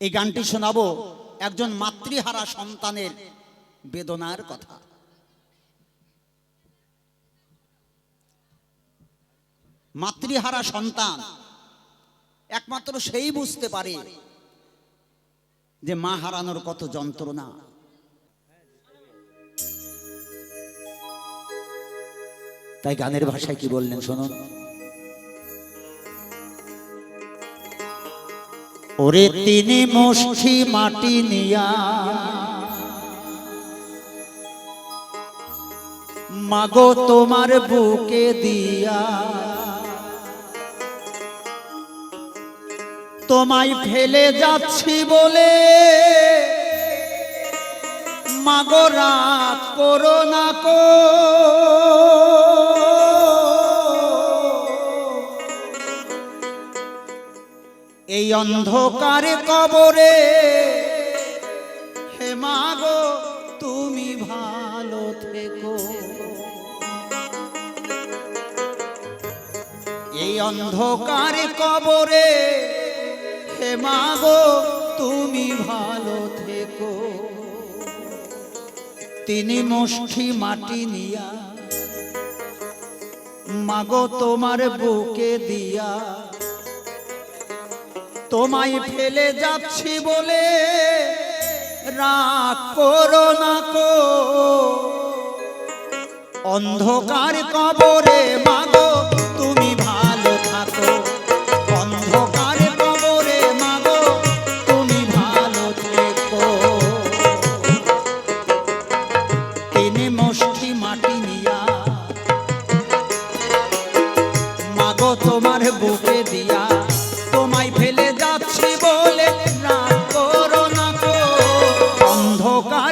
এই গানটি শোনাবো একজন মাতৃহারা সন্তানের বেদনার কথা। মাতৃহারা সন্তান একমাত্র সেই বুঝতে পারে যে মা হারানোর কত যন্ত্রণা। তাই গানের ভাষায় কি বললেন, শুনুন। ওরে তিনি মুষ্টি মাটি নিয়া। মাগো তোমার বুকে দিয়া। তোমায় ফেলে যাচ্ছি বলে মাগো রাগ করো না কো। এই অন্ধকারে কবরে। হে মাগো তুমি ভালো থেকো। এই অন্ধকারে কবরে, হে মাগো তুমি ভালো থেকো। তিনি মুষ্টি মাটি নিয়া মাগো তোমার বুকে দিয়া। তোমায় ফেলে যাচ্ছি বলে রাগ করো না কো অন্ধকার কবরে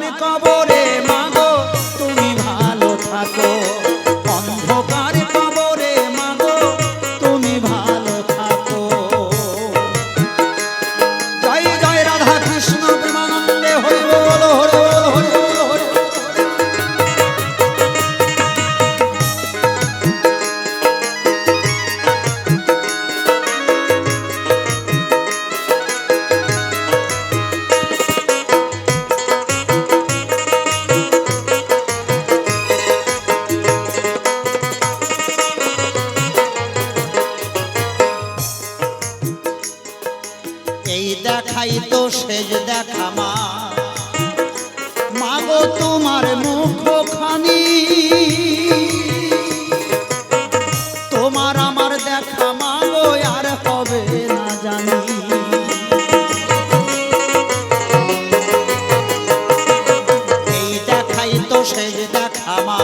অন্ধকার কবরে সেজ দেখা মা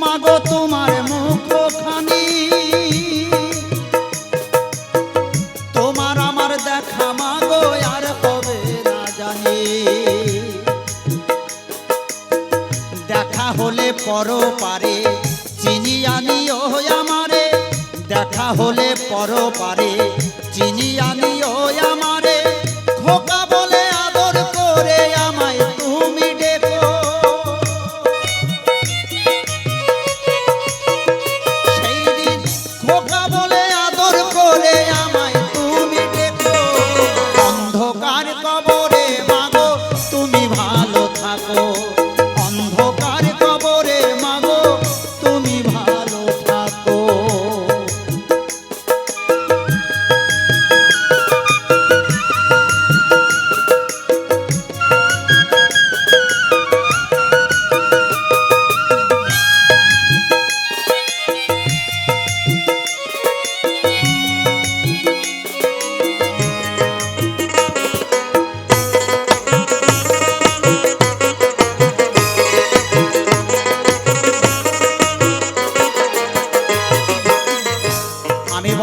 মাগো তোমার মুখখানি, তোমার আমার দেখা মাগো, আর হবে না জানি। দেখা হলে পর পারে চিনি আনি ও আমারে। দেখা হলে পর পারে চিনি আনি ও আমারে। খোকা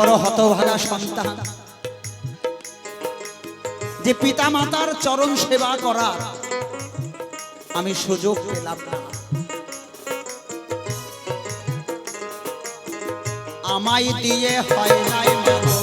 বড় হতভাগা সন্তান। যে পিতা মাতার চরণ সেবা করা আমি সুযোগ পেলাম না। আমায় দিয়ে হয় নাই মাগো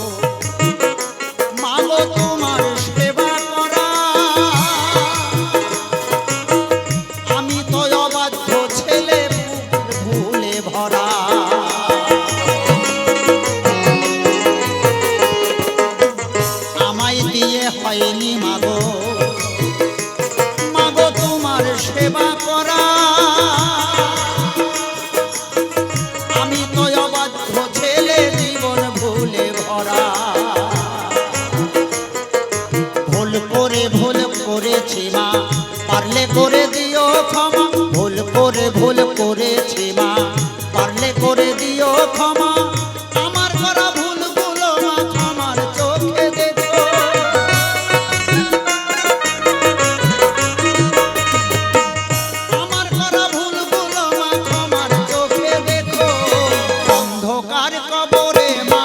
কবরে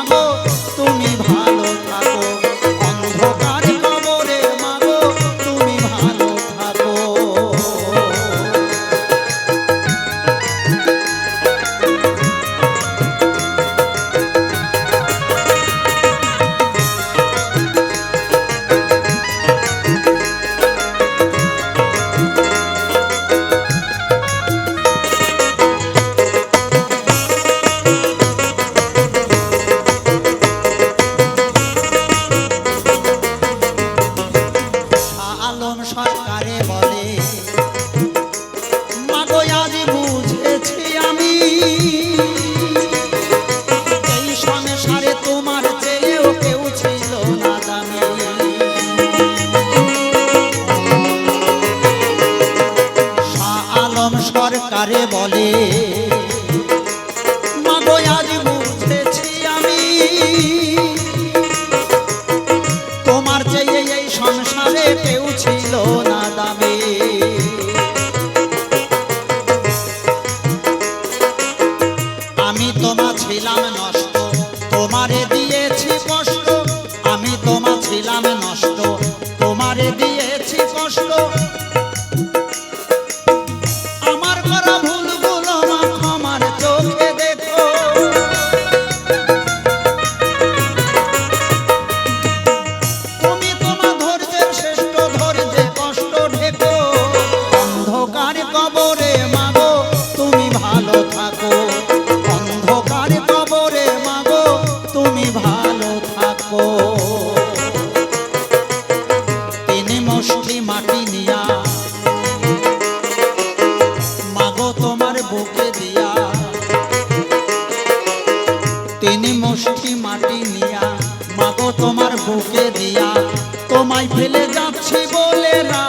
lo ফেলে যাচ্ছে বলে না